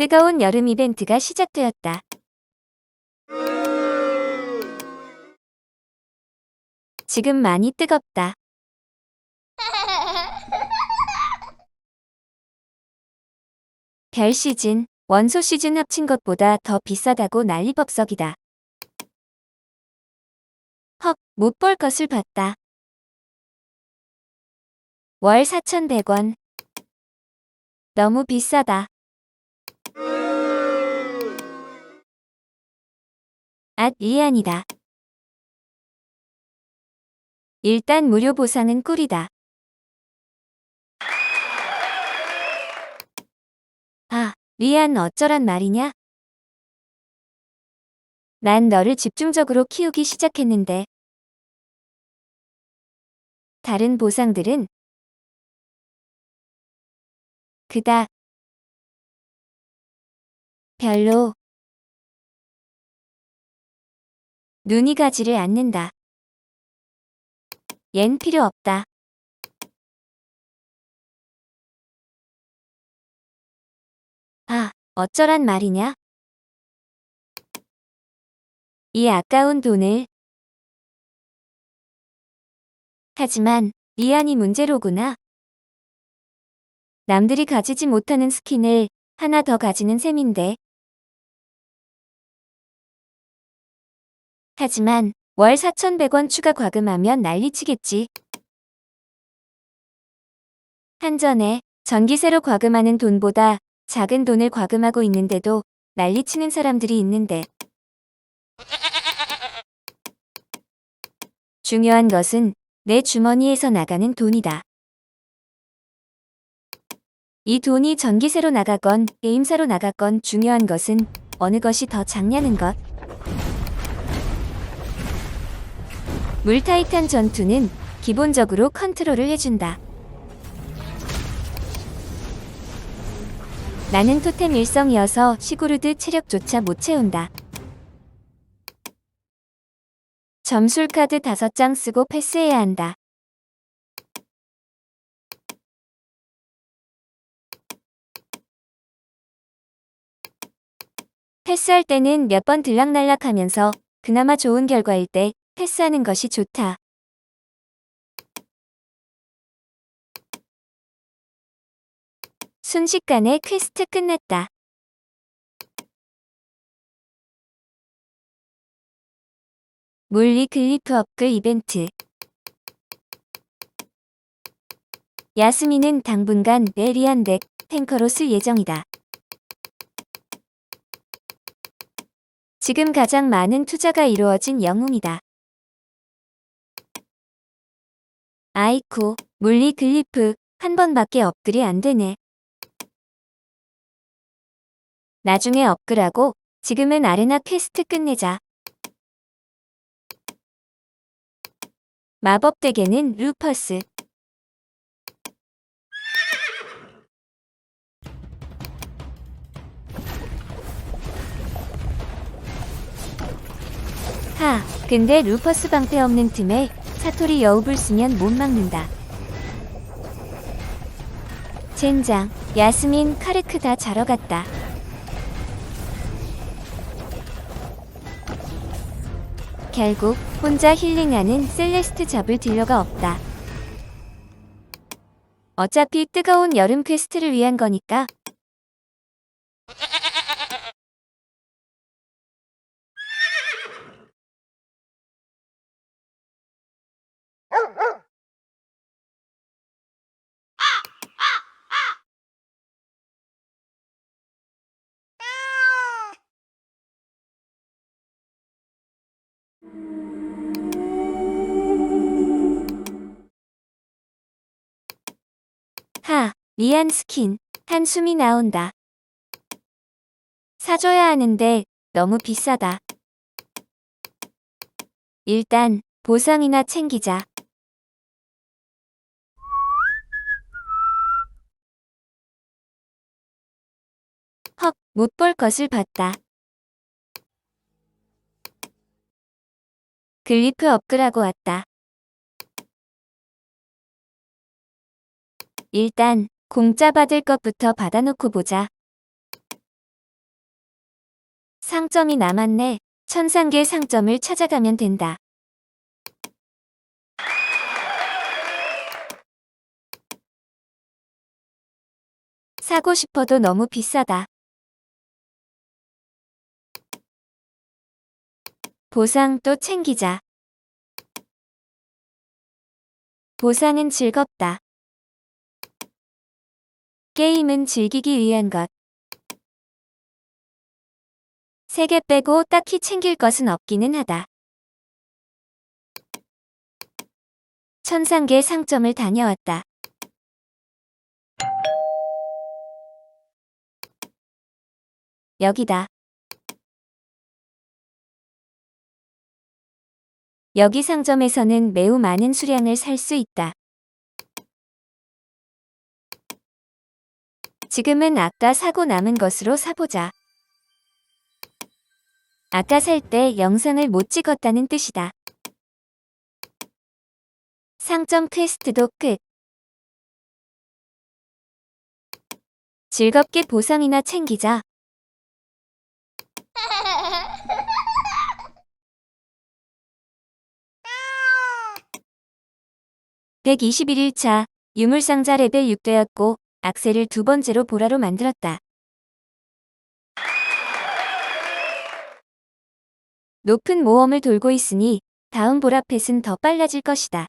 뜨거운 여름 이벤트가 시작되었다. 지금 많이 뜨겁다. 별 시즌, 원소 시즌 합친 것보다 더 비싸다고 난리법석이다. 헉, 못 볼 것을 봤다. 월 4,100원. 너무 비싸다. 앗, 이안이다. 일단 무료 보상은 꿀이다. 아, 리안 어쩌란 말이냐? 난 너를 집중적으로 키우기 시작했는데. 다른 보상들은 그닥 별로 눈이 가지를 않는다. 얜 필요 없다. 아, 어쩌란 말이냐? 이 아까운 돈을. 하지만 리안이 문제로구나. 남들이 가지지 못하는 스킨을 하나 더 가지는 셈인데. 하지만 월 4,100원 추가 과금하면 난리치겠지. 한전에 전기세로 과금하는 돈보다 작은 돈을 과금하고 있는데도 난리치는 사람들이 있는데. 중요한 것은 내 주머니에서 나가는 돈이다. 이 돈이 전기세로 나가건 게임사로 나가건 중요한 것은 어느 것이 더 작냐는 것. 물타이탄 전투는 기본적으로 컨트롤을 해준다. 나는 토템 일성이어서 시구르드 체력조차 못 채운다. 점술 카드 5장 쓰고 패스해야 한다. 패스할 때는 몇 번 들락날락 하면서 그나마 좋은 결과일 때 패스하는 것이 좋다. 순식간에 퀘스트 끝났다. 물리 글리프 업글 이벤트 야스민은 당분간 베리안 덱 탱커로 쓸 예정이다. 지금 가장 많은 투자가 이루어진 영웅이다. 아이코, 물리 글리프 한 번밖에 업글이 안 되네. 나중에 업글하고 지금은 아레나 퀘스트 끝내자. 마법 덱에는 루퍼스. 하, 근데 루퍼스 방패 없는 틈에 사토리 여우불 쓰면 못 막는다. 젠장, 야스민, 카르크 다 자러 갔다. 결국 혼자 힐링하는 셀레스트 잡을 딜러가 없다. 어차피 뜨거운 여름 퀘스트를 위한 거니까. 하, 미안 스킨. 한숨이 나온다. 사줘야 하는데 너무 비싸다. 일단 보상이나 챙기자. 헉, 못 볼 것을 봤다. 글리프 업글하고 왔다. 일단 공짜 받을 것부터 받아놓고 보자. 상점이 남았네. 천상계 상점을 찾아가면 된다. 사고 싶어도 너무 비싸다. 보상 또 챙기자. 보상은 즐겁다. 게임은 즐기기 위한 것. 세 개 빼고 딱히 챙길 것은 없기는 하다. 천상계 상점을 다녀왔다. 여기다. 여기 상점에서는 매우 많은 수량을 살 수 있다. 지금은 아까 사고 남은 것으로 사보자. 아까 살 때 영상을 못 찍었다는 뜻이다. 상점 퀘스트도 끝. 즐겁게 보상이나 챙기자. (121일차) 유물상자 레벨 6되었고 악셀을 두 번째로 보라로 만들었다. 높은 모험을 돌고 있으니 다음 보라펫은 더 빨라질 것이다.